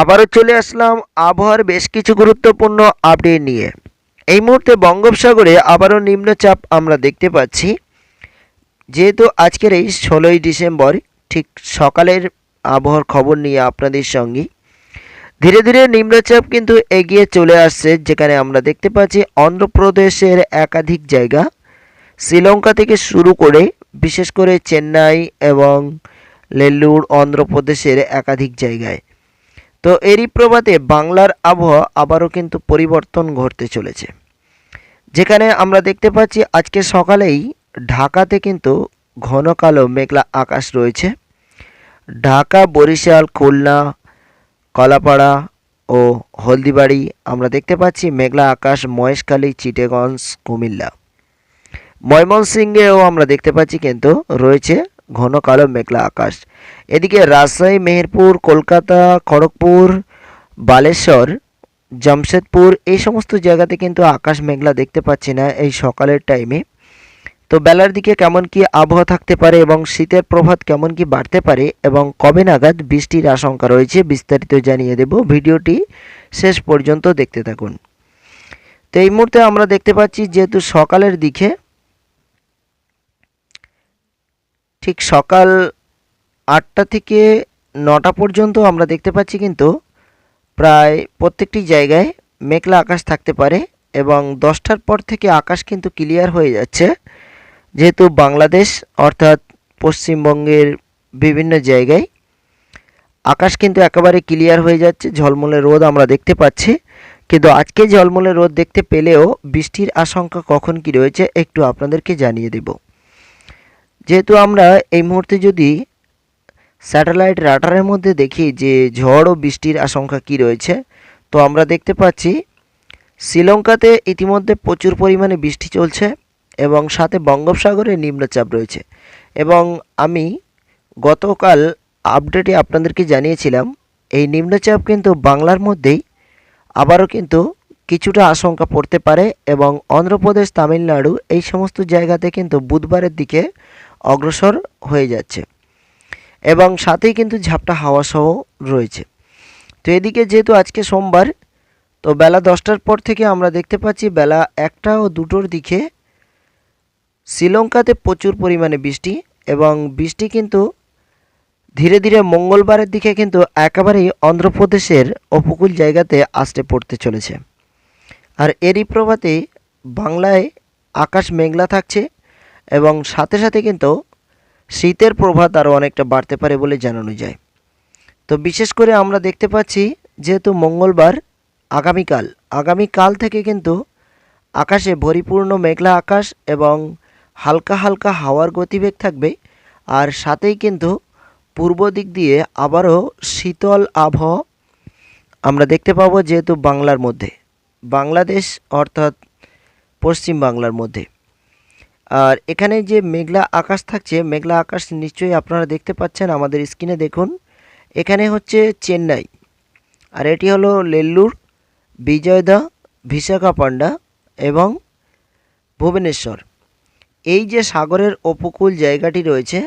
আবারও চলে আসলাম আবহাওয়ার বেশ কিছু গুরুত্বপূর্ণ আপডেট নিয়ে। এই মুহূর্তে বঙ্গোপসাগরে আবারও নিম্নচাপ আমরা দেখতে পাচ্ছি। যেহেতু আজকের এই ষোলোই ডিসেম্বর, ঠিক সকালের আবহাওয়ার খবর নিয়ে আপনাদের সঙ্গে। ধীরে ধীরে নিম্নচাপ কিন্তু এগিয়ে চলে আসছে, যেখানে আমরা দেখতে পাচ্ছি অন্ধ্রপ্রদেশের একাধিক জায়গা। শ্রীলঙ্কা থেকে শুরু করে, বিশেষ করে চেন্নাই এবং নেল্লুর অন্ধ্রপ্রদেশের একাধিক জায়গায়। তো এরই প্রভাতে বাংলার আবহাওয়া আবারও কিন্তু পরিবর্তন ঘটতে চলেছে। যেখানে আমরা দেখতে পাচ্ছি আজকে সকালেই ঢাকাতে কিন্তু ঘন কালো মেঘলা আকাশ রয়েছে। ঢাকা, বরিশাল, খুলনা, কলাপাড়া ও হলদিবাড়ি আমরা দেখতে পাচ্ছি মেঘলা আকাশ, মহেশখালী চিটেগঞ্জ কুমিল্লা। ময়মনসিংহেও আমরা দেখতে পাচ্ছি কিন্তু রয়েছে ঘন কালো মেঘলা আকাশ। এদিকে রাজশাহী, মেহেরপুর, কলকাতা, খড়গপুর, বালেশ্বর, জামশেদপুর, এই সমস্ত জায়গাতে কিন্তু আকাশ মেঘলা দেখতে পাচ্ছি না এই সকালের টাইমে তো বেলার দিকে কেমন কি আবহাওয়া থাকতে পারে এবং শীতের প্রভাব কেমন কি বাড়তে পারে এবং কবে নাগাদ বৃষ্টির আশঙ্কা রয়েছে বিস্তারিত জানিয়ে দেব। ভিডিওটি শেষ পর্যন্ত দেখতে থাকুন। তো এই মুহূর্তে আমরা দেখতে পাচ্ছি যেহেতু সকালের দিকে ঠিক সকাল আটটা থেকে নটা পর্যন্ত আমরা দেখতে পাচ্ছি কিন্তু প্রায় প্রত্যেকটি জায়গায় মেঘলা আকাশ থাকতে পারে এবং দশটার পর থেকে আকাশ কিন্তু ক্লিয়ার হয়ে যাচ্ছে। যেহেতু বাংলাদেশ অর্থাৎ পশ্চিমবঙ্গের বিভিন্ন জায়গায় আকাশ কিন্তু একেবারে ক্লিয়ার হয়ে যাচ্ছে, ঝলমলে রোদ আমরা দেখতে পাচ্ছি। কিন্তু আজকে ঝলমলে রোদ দেখতে পেলেও বৃষ্টির আশঙ্কা কখন কি রয়েছে একটু আপনাদেরকে জানিয়ে দেব। যেহেতু আমরা এই মুহূর্তে যদি স্যাটেলাইট রাডারের মধ্যে দেখি যে ঝড় ও বৃষ্টির আশঙ্কা কি রয়েছে, তো আমরা দেখতে পাচ্ছি শ্রীলঙ্কাতে ইতিমধ্যে প্রচুর পরিমাণে বৃষ্টি চলছে এবং সাথে বঙ্গোপসাগরে নিম্নচাপ রয়েছে। এবং আমি গতকাল আপডেটে আপনাদেরকে জানিয়েছিলাম, এই নিম্নচাপ কিন্তু বাংলার মধ্যেই আবারও কিন্তু কিছুটা আশঙ্কা পড়তে পারে এবং অন্ধ্রপ্রদেশ, তামিলনাড়ু এই সমস্ত জায়গাতে কিন্তু বুধবারের দিকে অগ্রসর হয়ে যাচ্ছে। এবং সাথেই কিন্তু ঝাপটা হাওয়া সহ রয়েছে। তো এদিকে যেহেতু আজকে সোমবার, তো বেলা দশটার পর থেকে আমরা দেখতে পাচ্ছি বেলা একটা ও দুটোর দিকে শ্রীলঙ্কাতে প্রচুর পরিমাণে বৃষ্টি এবং বৃষ্টি কিন্তু ধীরে ধীরে মঙ্গলবারের দিকে কিন্তু একেবারেই অন্ধ্রপ্রদেশের উপকূল জায়গাতে আসতে পড়তে চলেছে। আর এরই প্রভাতে বাংলায় আকাশ মেঘলা থাকছে। এবং সাথে সাথে কিন্তু শীতের প্রভাত আরও অনেকটা বাড়তে পারে বলে জানানো যায়। তো বিশেষ করে আমরা দেখতে পাচ্ছি যেহেতু মঙ্গলবার আগামীকাল আগামীকাল থেকে কিন্তু আকাশে ভরিপূর্ণ মেঘলা আকাশ এবং হালকা হালকা হাওয়ার গতিবেগ থাকবে। আর সাথেই কিন্তু পূর্ব দিক দিয়ে আবারও শীতল আবহাওয়া আমরা দেখতে পাবো যেহেতু বাংলার মধ্যে, বাংলাদেশ অর্থাৎ পশ্চিম বাংলার মধ্যে। আর এখানে যে মেঘলা আকাশ থাকছে, মেঘলা আকাশ নিশ্চয়ই আপনারা দেখতে পাচ্ছেন, আমাদের স্ক্রিনে দেখুন। এখানে হচ্ছে চেন্নাই। আর এটি হলো নেল্লুর বিজয়দা বিশাখাপান্ডা এবং ভুবনেশ্বর। এই যে সাগরের উপকূল জায়গাটি রয়েছে,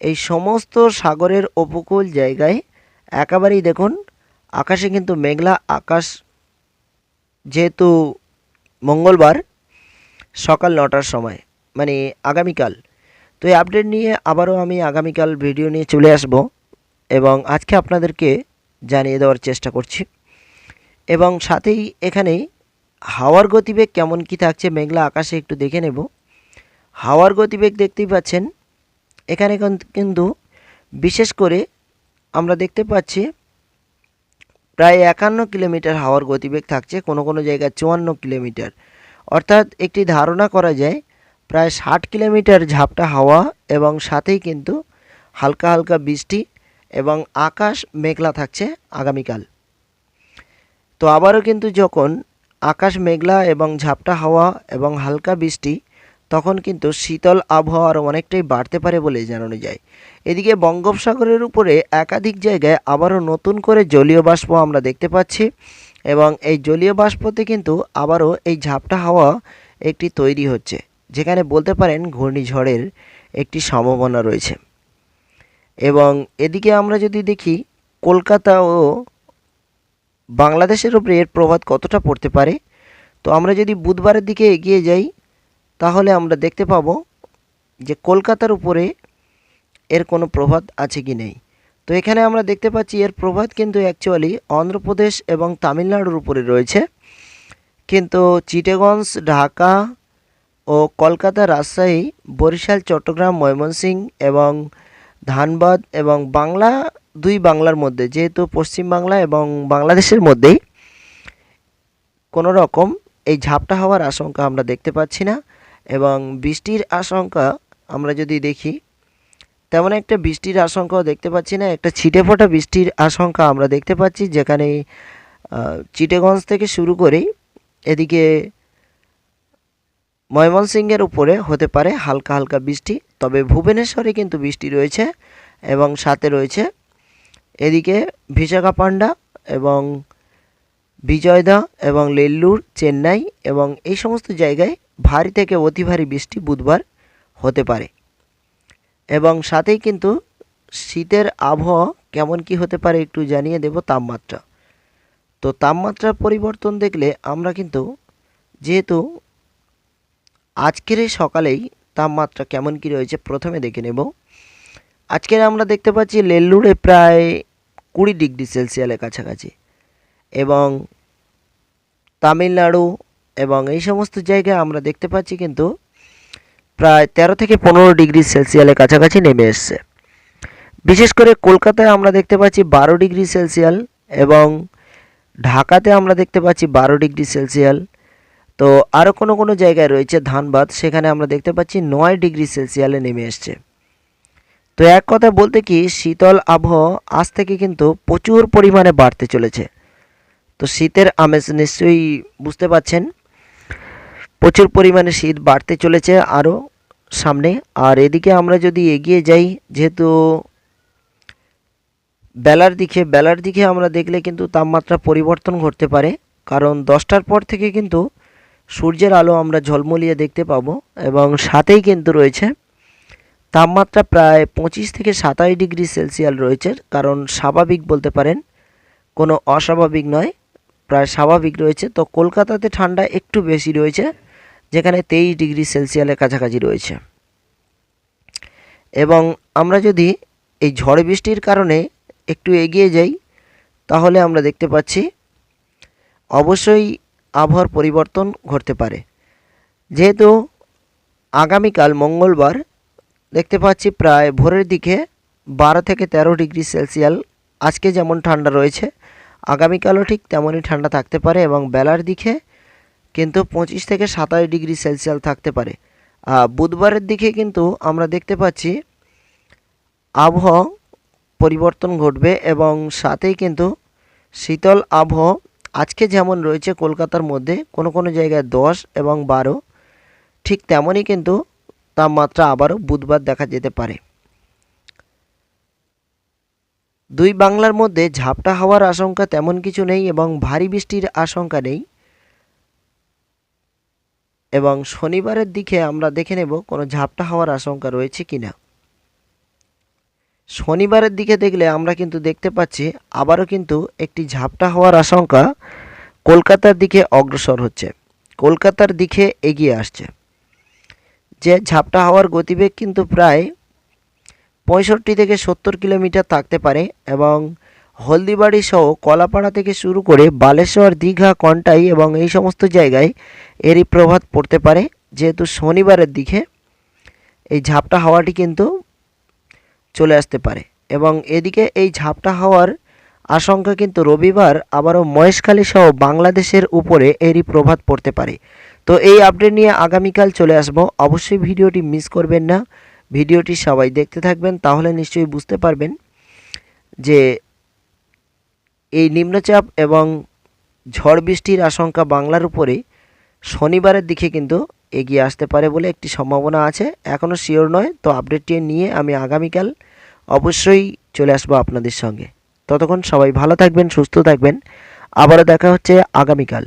এই সমস্ত সাগরের উপকূল জায়গায় একেবারেই দেখুন, আকাশে কিন্তু মেঘলা আকাশ যেহেতু মঙ্গলবার সকাল নটার সময়। মানে আগামীকাল। তো এই আপডেট নিয়ে আবারও আমি আগামীকাল ভিডিও নিয়ে চলে আসব এবং আজকে আপনাদেরকে জানিয়ে দেওয়ার চেষ্টা করছি। এবং সাথেই এখানে হাওয়ার গতিবেগ কেমন কি থাকছে মেঘলা আকাশে একটু দেখে নেব। হাওয়ার গতিবেগ দেখতেই পাচ্ছেন। এখানে কিন্তু বিশেষ করে আমরা দেখতে পাচ্ছি প্রায় একান্ন কিলোমিটার হাওয়ার গতিবেগ থাকছে, কোনো কোনো জায়গায় চুয়ান্ন কিলোমিটার। অর্থাৎ একটি ধারণা করা যায় প্রায় ষাট কিলোমিটার ঝাপটা হাওয়া এবং সাথেই কিন্তু হালকা হালকা বৃষ্টি এবং আকাশ মেঘলা থাকছে আগামীকাল। তো আবারও কিন্তু যখন আকাশ মেঘলা এবং ঝাপটা হাওয়া এবং হালকা বৃষ্টি, তখন কিন্তু শীতল আবহাওয়া আরও অনেকটাই বাড়তে পারে বলে জানানো যায়। এদিকে বঙ্গোপসাগরের উপরে একাধিক জায়গায় আবারও নতুন করে জলীয় বাষ্প আমরা দেখতে পাচ্ছি এবং এই জলীয় বাষ্পতে কিন্তু আবারও এই ঝাপটা হাওয়া একটি তৈরি হচ্ছে। যেখানে বলতে পারেন ঘূর্ণিঝড়ের একটি সম্ভাবনা রয়েছে। এবং এদিকে আমরা যদি দেখি, কলকাতা ও বাংলাদেশের উপরে এর প্রভাব কতটা পড়তে পারে, তো আমরা যদি বুধবারের দিকে এগিয়ে যাই, তাহলে আমরা দেখতে পাবো যে কলকাতার উপরে এর কোনো প্রভাব আছে কি নেই। তো এখানে আমরা দেখতে পাচ্ছি এর প্রভাব কিন্তু অ্যাকচুয়ালি অন্ধ্রপ্রদেশ এবং তামিলনাড়ুর উপরে রয়েছে। কিন্তু চিটেগঞ্জ ঢাকা ও কলকাতা রাজশাহী, বরিশাল, চট্টগ্রাম ময়মনসিংহ এবং ধানবাদ এবং বাংলা, দুই বাংলার মধ্যে, যেহেতু পশ্চিম বাংলা এবং বাংলাদেশের মধ্যেই কোনো রকম এই ঝাপটা হওয়ার আশঙ্কা আমরা দেখতে পাচ্ছি না এবং বৃষ্টির আশঙ্কা আমরা যদি দেখি, তেমন একটা বৃষ্টির আশঙ্কাও দেখতে পাচ্ছি না, একটা ছিটে ফোটা বৃষ্টির আশঙ্কা আমরা দেখতে পাচ্ছি যেখানে চিটেগঞ্জ থেকে শুরু করে এদিকে ময়মনসিংহের উপরে হতে পারে হালকা হালকা বৃষ্টি, তবে ভুবনেশ্বরে কিন্তু বৃষ্টি রয়েছে এবং সাথে রয়েছে এদিকে বিশাখাপান্ডা এবং বিজয়দা এবং লেল্লুর, চেন্নাই এবং এই সমস্ত জায়গায় ভারী থেকে অতি ভারী বৃষ্টি বুধবার হতে পারে। এবং সাথেই কিন্তু শীতের আবহাওয়া কেমন কি হতে পারে একটু জানিয়ে দেব তাপমাত্রা। তো তাপমাত্রার পরিবর্তন দেখলে আমরা কিন্তু যেহেতু আজকের এই সকালেই তাপমাত্রা কেমন কি রয়েছে প্রথমে দেখে নেব। আজকের আমরা দেখতে পাচ্ছি নেল্লুরে প্রায় কুড়ি ডিগ্রি সেলসিয়ালের কাছাকাছি এবং তামিলনাড়ু এবং এই সমস্ত জায়গায় আমরা দেখতে পাচ্ছি কিন্তু প্রায় তেরো থেকে পনেরো ডিগ্রি সেলসিয়ালের কাছাকাছি নেমে এসছে। বিশেষ করে কলকাতায় আমরা দেখতে পাচ্ছি বারো ডিগ্রি সেলসিয়াল এবং ঢাকাতে আমরা দেখতে পাচ্ছি বারো ডিগ্রি সেলসিয়াল তো আরও কোনো কোনো জায়গায় রয়েছে ধানবাদ, সেখানে আমরা দেখতে পাচ্ছি নয় ডিগ্রি সেলসিয়ালে নেমে এসছে। তো এক কথা বলতে কি, শীতল আবহাওয়া আজ থেকে কিন্তু প্রচুর পরিমাণে বাড়তে চলেছে। তো শীতের আমেজ নিশ্চয়ই বুঝতে পাচ্ছেন, প্রচুর পরিমাণে শীত বাড়তে চলেছে আরও সামনে। আর এদিকে আমরা যদি এগিয়ে যাই, যেহেতু বেলার দিকে বেলার দিকে আমরা দেখলে কিন্তু তাপমাত্রা পরিবর্তন ঘটতে পারে। কারণ দশটার পর থেকে কিন্তু সূর্যের আলো আমরা ঝলমলিয়ে দেখতে পাবো এবং সাথেই কিন্তু রয়েছে তাপমাত্রা প্রায় পঁচিশ থেকে সাতাশ ডিগ্রি সেলসিয়াল রয়েছে, কারণ স্বাভাবিক বলতে পারেন কোনো অস্বাভাবিক নয়, প্রায় স্বাভাবিক রয়েছে। তো কলকাতাতে ঠান্ডা একটু বেশি রয়েছে, যেখানে তেইশ ডিগ্রি সেলসিয়ালের কাছাকাছি রয়েছে। এবং আমরা যদি এই ঝড় বৃষ্টির কারণে একটু এগিয়ে যাই, তাহলে আমরা দেখতে পাচ্ছি, অবশ্যই আবহাওয়ার পরিবর্তন ঘটতে পারে। যেহেতু আগামীকাল মঙ্গলবার দেখতে পাচ্ছি প্রায় ভোরের দিকে বারো থেকে তেরো ডিগ্রি সেলসিয়াল আজকে যেমন ঠান্ডা রয়েছে, আগামীকালও ঠিক তেমনই ঠান্ডা থাকতে পারে এবং বেলার দিকে কিন্তু পঁচিশ থেকে সাতাশ ডিগ্রি সেলসিয়াল থাকতে পারে। বুধবারের দিকে কিন্তু আমরা দেখতে পাচ্ছি আবহাওয়া পরিবর্তন ঘটবে এবং সাথেই কিন্তু শীতল আবহাওয়া আজকে যেমন রয়েছে কলকাতার মধ্যে কোনো কোনো জায়গায় দশ এবং বারো, ঠিক তেমনই কিন্তু তাপমাত্রা আবারও বুধবার দেখা যেতে পারে। দুই বাংলার মধ্যে ঝাপটা হওয়ার আশঙ্কা তেমন কিছু নেই এবং ভারী বৃষ্টির আশঙ্কা নেই। এবং শনিবারের দিকে আমরা দেখে নেব কোনো ঝাপটা হওয়ার আশঙ্কা রয়েছে কিনা। শনিবারের দিকে দেখলে আমরা কিন্তু দেখতে পাচ্ছি আবারও কিন্তু একটি ঝাপটা হওয়ার আশঙ্কা কলকাতার দিকে অগ্রসর হচ্ছে। কলকাতার দিকে এগিয়ে আসছে। যে ঝাপটা হওয়ার গতিবেগ কিন্তু প্রায় পঁয়ষট্টি থেকে সত্তর কিলোমিটার থাকতে পারে এবং হলদিবাড়ি সহ কলাপাড়া থেকে শুরু করে বালেশ্বর, দীঘা, কন্টাই এবং এই সমস্ত জায়গায় এরই প্রভাব পড়তে পারে। যেহেতু শনিবারের দিকে এই ঝাপটা হাওয়াটি কিন্তু চলে আসতে পারে। এবং এদিকে এই ঝাপটা হওয়ার আশঙ্কা কিন্তু রবিবার আবারও মহেশখালী সহ বাংলাদেশের উপরে এরই প্রভাব পড়তে পারে। তো এই আপডেট নিয়ে আগামীকাল চলে আসব। অবশ্যই ভিডিওটি মিস করবেন না। ভিডিওটি সবাই দেখতে থাকবেন, তাহলে নিশ্চয়ই বুঝতে পারবেন যে এই নিম্নচাপ এবং ঝড় বৃষ্টির আশঙ্কা বাংলার উপরে শনিবারের দিকে কিন্তু এগিয়ে আসতে পারে বলে একটি সম্ভাবনা আছে। এখনও শিওর নয়, তো আপডেটটি নিয়ে আমি আগামীকাল অবশ্যই চলে আসব আপনাদের সঙ্গে। ততক্ষণ সবাই ভালো থাকবেন, সুস্থ থাকবেন। আবারও দেখা হচ্ছে আগামীকাল।